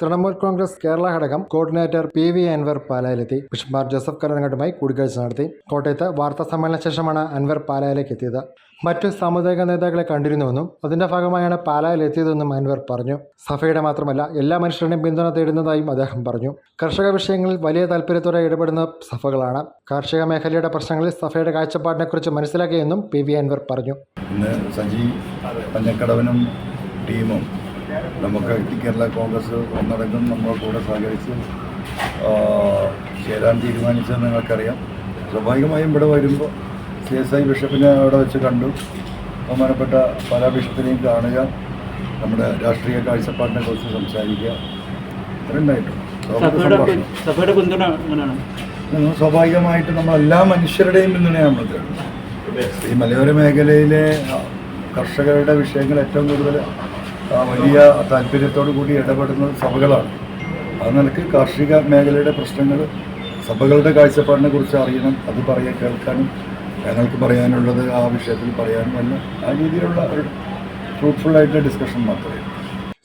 തൃണമൂൽ കോൺഗ്രസ് കേരള ഘടകം coordinator P V Anvar പാലായിലെത്തി. ബിഷപ്പ്മാർ Joseph കലനങ്ങട്ടുമായി കൂടിക്കാഴ്ച നടത്തി. കോട്ടയത്ത് വാർത്താ സമ്മേളന ശേഷമാണ് അൻവർ പാലായിലേക്ക് എത്തിയത്. മറ്റു സാമുദായിക നേതാക്കളെ കണ്ടിരുന്നുവെന്നും അതിന്റെ ഭാഗമായാണ് പാലായിൽ എത്തിയതെന്നും അൻവർ പറഞ്ഞു. സഭയുടെ മാത്രമല്ല എല്ലാ മനുഷ്യരുടെയും പിന്തുണ തേടുന്നതായും അദ്ദേഹം പറഞ്ഞു. കർഷക വിഷയങ്ങളിൽ വലിയ താല്പര്യത്തോടെ ഇടപെടുന്ന സഭകളാണ്. കാർഷിക മേഖലയുടെ പ്രശ്നങ്ങളിൽ സഭയുടെ കാഴ്ചപ്പാടിനെക്കുറിച്ച് മനസ്സിലാക്കിയെന്നും പി വി അൻവർ പറഞ്ഞു. ടീമും നമുക്ക് കേരള കോൺഗ്രസ് ഒന്നടങ്കം നമ്മളെ കൂടെ സഹകരിച്ച് ചേരാൻ തീരുമാനിച്ചത് നിങ്ങൾക്കറിയാം. സ്വാഭാവികമായും ഇവിടെ വരുമ്പോൾ സി എസ് ഐ ബിഷപ്പിനെ അവിടെ വെച്ച് കണ്ടു. ബഹുമാനപ്പെട്ട പല ബിഷപ്പിനെയും കാണുക നമ്മുടെ രാഷ്ട്രീയ കാഴ്ചപ്പാടിനെ കുറിച്ച് സംസാരിക്കുക. ഇത്രയുണ്ടായിട്ടും സഭയുടെ പിന്തുണ എങ്ങനെയാണ്? സ്വാഭാവികമായിട്ട് നമ്മൾ എല്ലാ മനുഷ്യരുടെയും പിന്തുണയാണ് നമ്മൾ തേടുന്നത്. ഈ മലയോര മേഖലയിലെ കർഷകരുടെ വിഷയങ്ങൾ ഏറ്റവും കൂടുതൽ വലിയ താല്പര്യത്തോടു കൂടി ഇടപെടുന്ന സഭകളാണ്. അത് നിലയ്ക്ക് കാർഷിക മേഖലയുടെ പ്രശ്നങ്ങൾ സഭകളുടെ കാഴ്ചപ്പാടിനെ കുറിച്ച് അറിയണം അത് പറയാൻ കേൾക്കാനും ഞങ്ങൾക്ക് പറയാനുള്ളത് ആ വിഷയത്തിൽ പറയാനും എല്ലാം ആ രീതിയിലുള്ള ഒരു ഫ്രൂട്ട്ഫുൾ ആയിട്ടുള്ള ഡിസ്കഷൻ മാത്രമേ.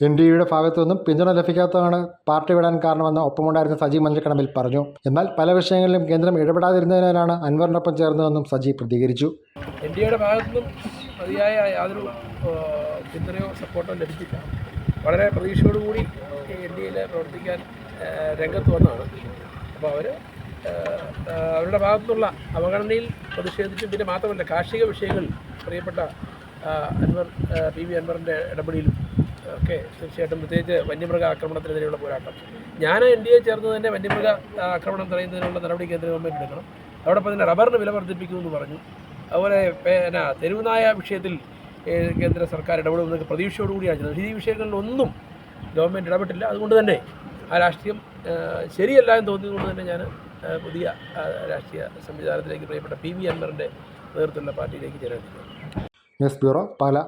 എൻ ഡി എയുടെ ഭാഗത്തു നിന്നും പിന്തുണ ലഭിക്കാത്തതാണ് പാർട്ടി വിടാൻ കാരണമെന്ന് ഒപ്പമുണ്ടായിരുന്ന സജി മഞ്ചക്കണമിൽ പറഞ്ഞു. എന്നാൽ പല വിഷയങ്ങളിലും കേന്ദ്രം ഇടപെടാതിരുന്നതിനാലാണ് അൻവറിനൊപ്പം ചേർന്നതെന്നും സജി പ്രതികരിച്ചു. എൻ ഡി എയുടെ ഭാഗത്തുനിന്നും മതിയായ യാതൊരു പിന്തുണയോ സപ്പോർട്ടോ ലഭിച്ചില്ല. വളരെ പ്രതീക്ഷയോടുകൂടി എൻ ഡി എയിൽ പ്രവർത്തിക്കാൻ രംഗത്ത് വന്നതാണ്. അപ്പോൾ അവർ അവരുടെ ഭാഗത്തുനിന്നുള്ള അവഗണനയിൽ പ്രതിഷേധിച്ചു പിന്നെ മാത്രമല്ല കാർഷിക വിഷയങ്ങളിൽ പ്രിയപ്പെട്ട അൻവർ പി വി അൻവറിന്റെ ഇടപെടലിലും ഒക്കെ തീർച്ചയായിട്ടും പ്രത്യേകിച്ച് വന്യമൃഗ ആക്രമണത്തിനെതിരെയുള്ള പോരാട്ടം. ഞാൻ എൻ ഡി എ ചേർന്ന് തന്നെ വന്യമൃഗ ആക്രമണം തടയുന്നതിനുള്ള നടപടി കേന്ദ്ര ഗവൺമെന്റ് എടുക്കണം അതോടൊപ്പം തന്നെ റബ്ബറിന് വില വർദ്ധിപ്പിക്കുമെന്ന് പറഞ്ഞു. അതുപോലെ പിന്നെ തെരുവുനായ വിഷയത്തിൽ കേന്ദ്ര സർക്കാർ ഇടപെടുമെന്നൊക്കെ പ്രതീക്ഷയോടുകൂടിയാണ് ചെയ്യുന്നത്. ഈ വിഷയങ്ങളിലൊന്നും ഗവൺമെന്റ് ഇടപെട്ടില്ല. അതുകൊണ്ട് തന്നെ ആ രാഷ്ട്രീയം ശരിയല്ല എന്ന് തോന്നിയതുകൊണ്ട് തന്നെ ഞാൻ പുതിയ രാഷ്ട്രീയ സംവിധാനത്തിലേക്ക് പ്രിയപ്പെട്ട പി വി അൻവറിന്റെ നേതൃത്വത്തിലുള്ള പാർട്ടിയിലേക്ക് ചേരാൻ ന്യൂസ് ബ്യൂറോ പാല.